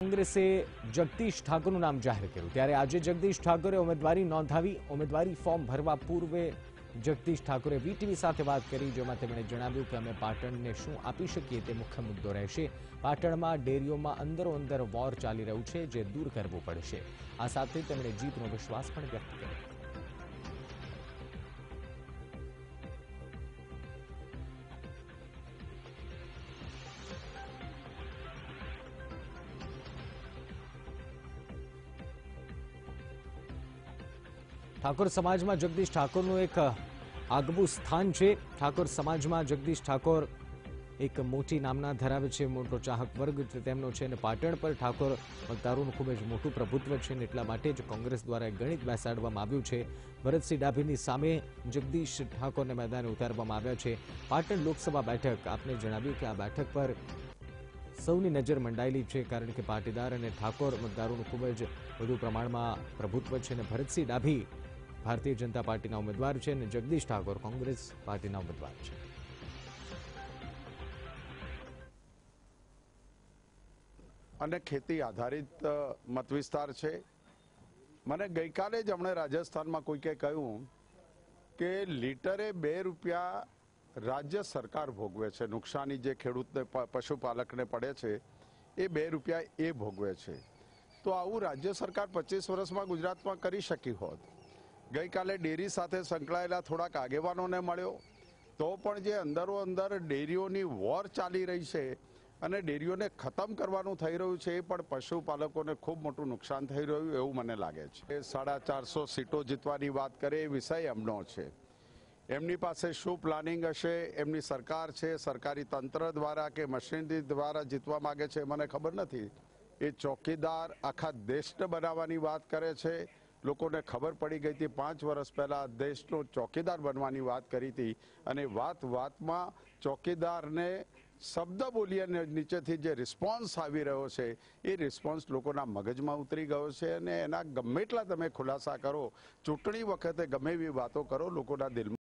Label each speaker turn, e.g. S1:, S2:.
S1: કોંગ્રેસે જગદીશ ઠાકોરનું નામ જાહેર કર્યું. ત્યારે આજે જગદીશ ઠાકોરે ઉમેદવારી નોંધાવી, ઉમેદવારી ફોર્મ ભરવા પૂર્વે જગદીશ ઠાકોરે વીટીવી સાથે વાત કરી, જેમાં તેમણે જણાવ્યું કે અમે પાટણને શું આપી શકીએ તે મુખ્ય મુદ્દો રહેશે. પાટણમાં ડેરીઓમાં અંદરો અંદર વોર ચાલી રહ્યું છે, જે દૂર કરવું પડશે. આ સાથે તેમણે જીતનો વિશ્વાસ પણ વ્યક્ત કર્યો. ઠાકોર સમાજમાં જગદીશ ઠાકોરનું એક આગવું સ્થાન છે. ઠાકોર સમાજમાં જગદીશ ઠાકોર એક મોટી નામના ધરાવે છે, મોટો ચાહક વર્ગ તેમનો છે અને પાટણ પર ઠાકોર મતદારોનું ખૂબ જ મોટું પ્રભુત્વ છે અને એટલા માટે જ કોંગ્રેસ દ્વારા ગણિત બેસાડવામાં આવ્યું છે. ભરતસિંહ ડાભીની સામે જગદીશ ઠાકોરને મેદાને ઉતારવામાં આવ્યા છે. પાટણ લોકસભા બેઠક, આપને જણાવ્યું કે આ બેઠક પર સૌની નજર મંડાયેલી છે કારણ કે પાટીદાર અને ઠાકોર મતદારોનું ખૂબ જ વધુ પ્રમાણમાં પ્રભુત્વ છે અને ભરતસિંહ ડાભી ભારતીય જનતા પાર્ટીના ઉમેદવાર છે અને જગદીશ ઠાકોર કોંગ્રેસ પાર્ટીના ઉમેદવાર છે.
S2: અને ખેતી આધારિત મત મતવિસ્તાર છે. મને ગઈકાલે જ હમણાં રાજસ્થાનમાં કોઈકે કહ્યું કે લીટરે બે રૂપિયા રાજ્ય સરકાર ભોગવે છે. નુકસાની જે ખેડૂતને પશુપાલકને પડે છે, એ બે રૂપિયા એ ભોગવે છે. તો આવું રાજ્ય સરકાર પચીસ વર્ષમાં ગુજરાતમાં કરી શકી હોત. ગઈકાલે ડેરી સાથે સંકળાયેલા થોડાક આગેવાનોને મળ્યો. તો પણ જે અંદરો અંદર ડેરીઓની વોર ચાલી રહી છે અને ડેરીઓને ખતમ કરવાનું થઈ રહ્યું છે એ પણ પશુપાલકોને ખૂબ મોટું નુકસાન થઈ રહ્યું એવું મને લાગે છે. સાડા ચારસો સીટો જીતવાની વાત કરે એ વિષય એમનો છે. એમની પાસે શું પ્લાનિંગ હશે, એમની સરકાર છે, સરકારી તંત્ર દ્વારા કે મશીનરી દ્વારા જીતવા માંગે છે, મને ખબર નથી. એ ચોકીદાર આખા દેશને બનાવવાની વાત કરે છે. લોકોને ખબર પડી ગઈ હતી. પાંચ વર્ષ પહેલા દેશનો ચોકીદાર બનવાની વાત કરી હતી અને વાત વાતમાં ચોકીદારને શબ્દ બોલી અને નીચેથી જે રિસ્પોન્સ આવી રહ્યો છે, એ રિસ્પોન્સ લોકોના મગજમાં ઉતરી ગયો છે અને એના ગમે એટલા તમે ખુલાસા કરો, ચૂંટણી વખતે ગમે એવી વાતો કરો, લોકોના દિલમાં